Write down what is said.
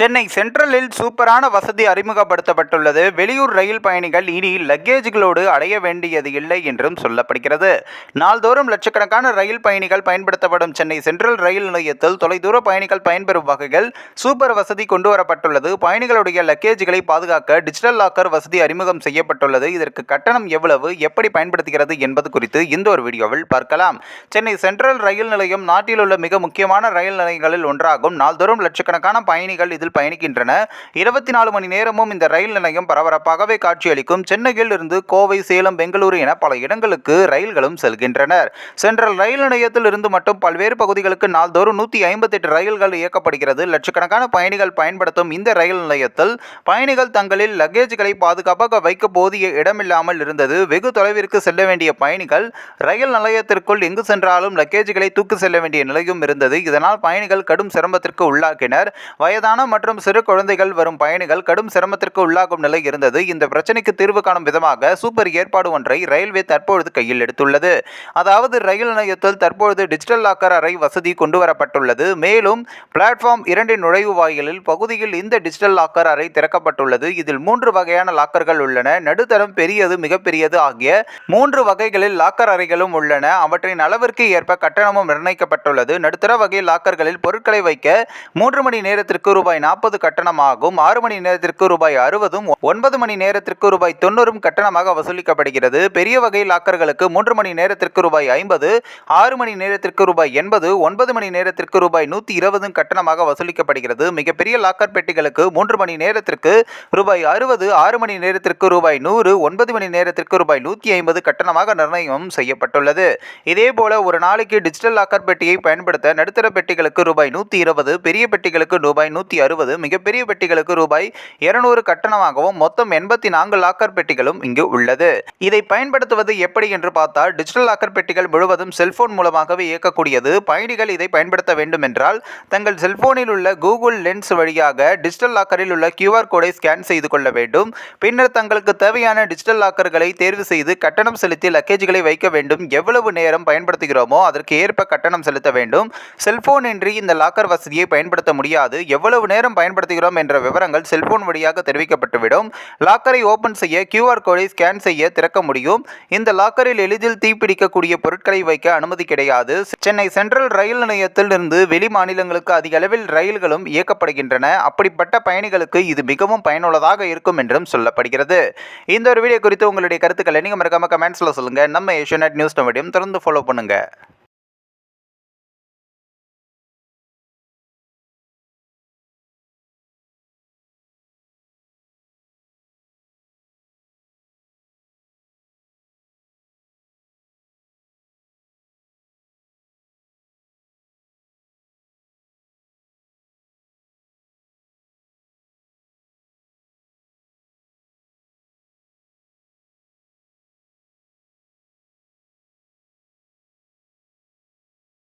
சென்னை சென்ட்ரலில் சூப்பரான வசதி அறிமுகப்படுத்தப்பட்டுள்ளது. வெளியூர் ரயில் பயணிகள் இனி லக்கேஜ்களோடு அடைய வேண்டியது இல்லை என்றும் சொல்லப்படுகிறது. நாள்தோறும் லட்சக்கணக்கான ரயில் பயணிகள் பயன்படுத்தப்படும் சென்னை சென்ட்ரல் ரயில் நிலையத்தில் தொலைதூர பயணிகள் பயன்பெறும் வகையில் சூப்பர் வசதி கொண்டுவரப்பட்டுள்ளது பயணிகளுடைய லக்கேஜ்களை பாதுகாக்க டிஜிட்டல் லாக்கர் வசதி அறிமுகம் செய்யப்பட்டுள்ளது. இதற்கு கட்டணம் எவ்வளவு எப்படி பயன்படுத்துகிறது என்பது குறித்து இந்த ஒரு வீடியோவில் பார்க்கலாம். சென்னை சென்ட்ரல் ரயில் நிலையம் நாட்டில் உள்ள மிக முக்கியமான ரயில் நிலையங்களில் ஒன்றாகும். நாள்தோறும் லட்சக்கணக்கான பயணிகள் இதில் பயணிக்கின்றன. இருபத்தி நாலு மணி நேரமும் இந்த ரயில் நிலையம் பரபரப்பாகவே காட்சியளிக்கும். சென்னையில் இருந்து கோவை சேலம் பெங்களூரு என பல இடங்களுக்கு ரயில்களும் செல்கின்றனர் சென்ட்ரல் ரயில் நிலையத்தில் இருந்து மட்டும் பல்வேறு பகுதிகளுக்கு நாள்தோறும் நூற்றி ஐம்பத்தெட்டு ரயில்கள் இயக்கப்படுகிறது. லட்சக்கணக்கான பயணிகள் பயன்படுத்தும் இந்த ரயில் நிலையத்தில் பயணிகள் தங்களில் லக்கேஜ்களை பாதுகாப்பாக வைக்க போதிய இடமில்லாமல் இருந்தது. வெகு தொலைவிற்கு செல்ல வேண்டிய பயணிகள் ரயில் நிலையத்திற்குள் எங்கு சென்றாலும் லக்கேஜ்களை தூக்கு செல்ல வேண்டிய நிலையும் இருந்தது. இதனால் பயணிகள் கடும் சிரமத்திற்கு உள்ளாக்கினர். வயதான மற்றும் சிறு குழந்தைகள் வரும் பயணிகள் கடும் சிரமத்திற்கு உள்ளாகும் நிலை இருந்தது. இந்த பிரச்சனைக்கு தீர்வு காணும் விதமாக சூப்பர் ஏற்பாடு ஒன்றை ரயில்வே தற்பொழுது கையில் எடுத்துள்ளது. அதாவது ரயில் நிலையத்தில் தற்பொழுது டிஜிட்டல் லாக்கர் அறை வசதி கொண்டு வரப்பட்டுள்ளது. மேலும் பிளாட்ஃபார்ம் இரண்டின் நுழைவு வாயிலில் பகுதியில் இந்த டிஜிட்டல் லாக்கர் அறை திறக்கப்பட்டுள்ளது. இதில் மூன்று வகையான லாக்கர்கள் உள்ளன. நடுத்தரம் பெரியது மிகப்பெரியது ஆகிய மூன்று வகைகளில் லாக்கர் அறைகளும் உள்ளன. அவற்றின் அளவிற்கு ஏற்ப கட்டணமும் நிர்ணயிக்கப்பட்டுள்ளது. நடுத்தர வகை லாக்கர்களில் பொருட்களை வைக்க மூன்று மணி நேரத்திற்கு ரூபாய் நாற்பது கட்டணமாகும். ஆறு மணி நேரத்திற்கு ரூபாய் அறுபதும் ஒன்பது மணி நேரத்திற்கு ரூபாய் தொண்ணூறும் கட்டணமாக வசூலிக்கப்படுகிறது. பெரிய வகை லாக்கர்களுக்கு மூன்று மணி நேரத்திற்கு ரூபாய் ஐம்பது ஆறு மணி நேரத்திற்கு ரூபாய் எண்பது ஒன்பது மணி நேரத்திற்கு ரூபாய் நூற்றி இருபதும் கட்டணமாக வசூலிக்கப்படுகிறது. மிகப்பெரிய லாக்கர் பெட்டிகளுக்கு மூன்று மணி நேரத்திற்கு ரூபாய் அறுபது ஆறு மணி நேரத்திற்கு ரூபாய் நூறு ஒன்பது மணி நேரத்திற்கு ரூபாய் நூற்றி ஐம்பது கட்டணமாக நிர்ணயம் செய்யப்பட்டுள்ளது. இதேபோல ஒரு நாளைக்கு டிஜிட்டல் லாக்கர் பெட்டியை பயன்படுத்த நடுத்தர பெட்டிகளுக்கு ரூபாய் நூற்றி இருபது பெரிய பெட்டிகளுக்கு ரூபாய் நூற்றி அறுபது மிகப்பெரிய பெட்டிகளுக்கு ரூபாய் இருநூறு கட்டணமாகவும் மொத்தம் எண்பத்தி நான்கு லாக்கர் பெட்டிகளும் இங்கு உள்ளது. இதை பயன்படுத்துவது எப்படி என்று பார்த்தால் டிஜிட்டல் லாக்கர் பெட்டிகள் முழுவதும் செல்போன் மூலமாகவே இயக்கக்கூடியது. பயணிகள் இதை பயன்படுத்த வேண்டும் என்றால் தங்கள் செல்போனில் உள்ள கூகுள் லென்ஸ் வழியாக டிஜிட்டல் லாக்கரில் உள்ள கியூஆர் கோடை ஸ்கேன் செய்து கொள்ள வேண்டும். பின்னர் தங்களுக்கு தேவையான டிஜிட்டல் லாக்கர்களை தேர்வு செய்து கட்டணம் செலுத்தி லக்கேஜ்களை வைக்க வேண்டும். எவ்வளவு நேரம் பயன்படுத்துகிறோமோ அதற்கு ஏற்ப கட்டணம் செலுத்த வேண்டும். செல்போன் இன்றி இந்த லாக்கர் வசதியை பயன்படுத்த முடியாது. எவ்வளவு நேரம் பயன்படுத்துகிறோம் என்ற விவரங்கள் செல்போன் வழியாக தெரிவிக்கப்பட்டுவிடும். லாக்கரை ஓபன் செய்ய கியூஆர் கோடை ஸ்கேன் செய்ய திறக்க முடியும். இந்த லாக்கரில் எளிதில் தீப்பிடிக்கக்கூடிய பொருட்களை வைக்க அனுமதி கிடையாது. சென்னை சென்ட்ரல் ரயில் நிலையத்தில் இருந்து வெளி மாநிலங்களுக்கு அதிக அளவில் ரயில்களும் இயக்கப்படுகின்றன. அப்படிப்பட்ட பயணிகளுக்கு இது மிகவும் பயனுள்ளதாக இருக்கும் என்றும் சொல்லப்படுகிறது. இந்த ஒரு வீடியோ குறித்து உங்களுடைய கருத்துக்களை நீங்கள் மறக்காம கமெண்ட்ஸில் சொல்லுங்கள் நம்ம ஏஷியநெட் நியூஸ் மீடியம் தொடர்ந்து ஃபாலோ பண்ணுங்கள்